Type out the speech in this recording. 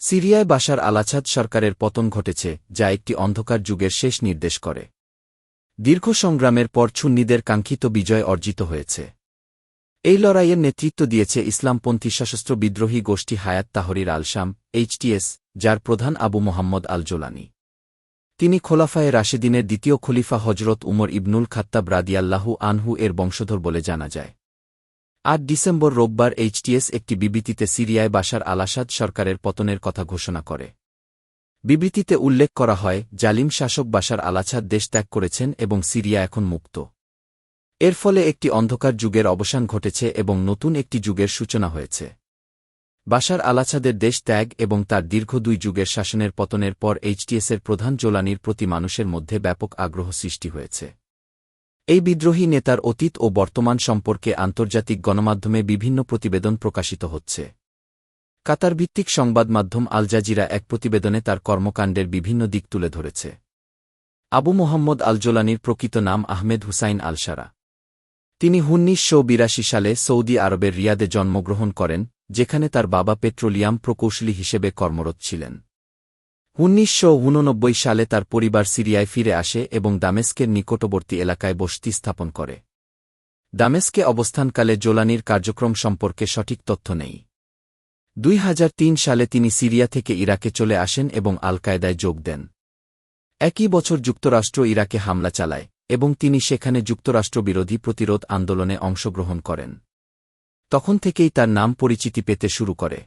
সিরিয়ায় বাশার আলাছাদ সরকারের পতন ঘটেছে, যা একটি অন্ধকার যুগের শেষ নির্দেশ করে। দীর্ঘ সংগ্রামের পর ছুন্নিদের কাঙ্ক্ষিত বিজয় অর্জিত হয়েছে। এই লড়াইয়ের নেতৃত্ব দিয়েছে ইসলামপন্থী সশস্ত্র বিদ্রোহী গোষ্ঠী হায়াত তাহরির আলশাম এইচটিএস যার প্রধান আবু মোহাম্মদ আল জোলানি তিনি খোলাফায়ে রাশেদিনের দ্বিতীয় খলিফা হজরত উমর ইবনুল খাত্তাব রাদিয়াল্লাহু আনহু এর বংশধর বলে জানা যায়। আট ডিসেম্বর রোববার এইচটিএস একটি বিবৃতিতে সিরিয়ায় বাশার আলাসাদ সরকারের পতনের কথা ঘোষণা করে। বিবৃতিতে উল্লেখ করা হয়, জালিম শাসক বাশার আলাছাদ দেশ ত্যাগ করেছেন এবং সিরিয়া এখন মুক্ত। এর ফলে একটি অন্ধকার যুগের অবসান ঘটেছে এবং নতুন একটি যুগের সূচনা হয়েছে। বাশার আলাছাদের দেশ ত্যাগ এবং তার দীর্ঘ দুই যুগের শাসনের পতনের পর এইচটিএসের প্রধান জোলানির প্রতি মানুষের মধ্যে ব্যাপক আগ্রহ সৃষ্টি হয়েছে। এই বিদ্রোহী নেতার অতীত ও বর্তমান সম্পর্কে আন্তর্জাতিক গণমাধ্যমে বিভিন্ন প্রতিবেদন প্রকাশিত হচ্ছে। কাতার ভিত্তিক সংবাদ মাধ্যম আল জাজিরা এক প্রতিবেদনে তার কর্মকাণ্ডের বিভিন্ন দিক তুলে ধরেছে। আবু মোহাম্মদ আলজোলানির প্রকৃত নাম আহমেদ হুসাইন আলসারা। তিনি উনিশশো বিরাশি সালে সৌদি আরবের রিয়াদে জন্মগ্রহণ করেন, যেখানে তার বাবা পেট্রোলিয়াম প্রকৌশলী হিসেবে কর্মরত ছিলেন। উনিশশো সালে তার পরিবার সিরিয়ায় ফিরে আসে এবং দামেস্কের নিকটবর্তী এলাকায় বসতি স্থাপন করে। দামেস্কে অবস্থানকালে জোলানির কার্যক্রম সম্পর্কে সঠিক তথ্য নেই। দুই হাজার তিন সালে তিনি সিরিয়া থেকে ইরাকে চলে আসেন এবং আল কায়দায় যোগ দেন। একই বছর যুক্তরাষ্ট্র ইরাকে হামলা চালায় এবং তিনি সেখানে যুক্তরাষ্ট্রবিরোধী প্রতিরোধ আন্দোলনে অংশগ্রহণ করেন। তখন থেকেই তার নাম পরিচিতি পেতে শুরু করে।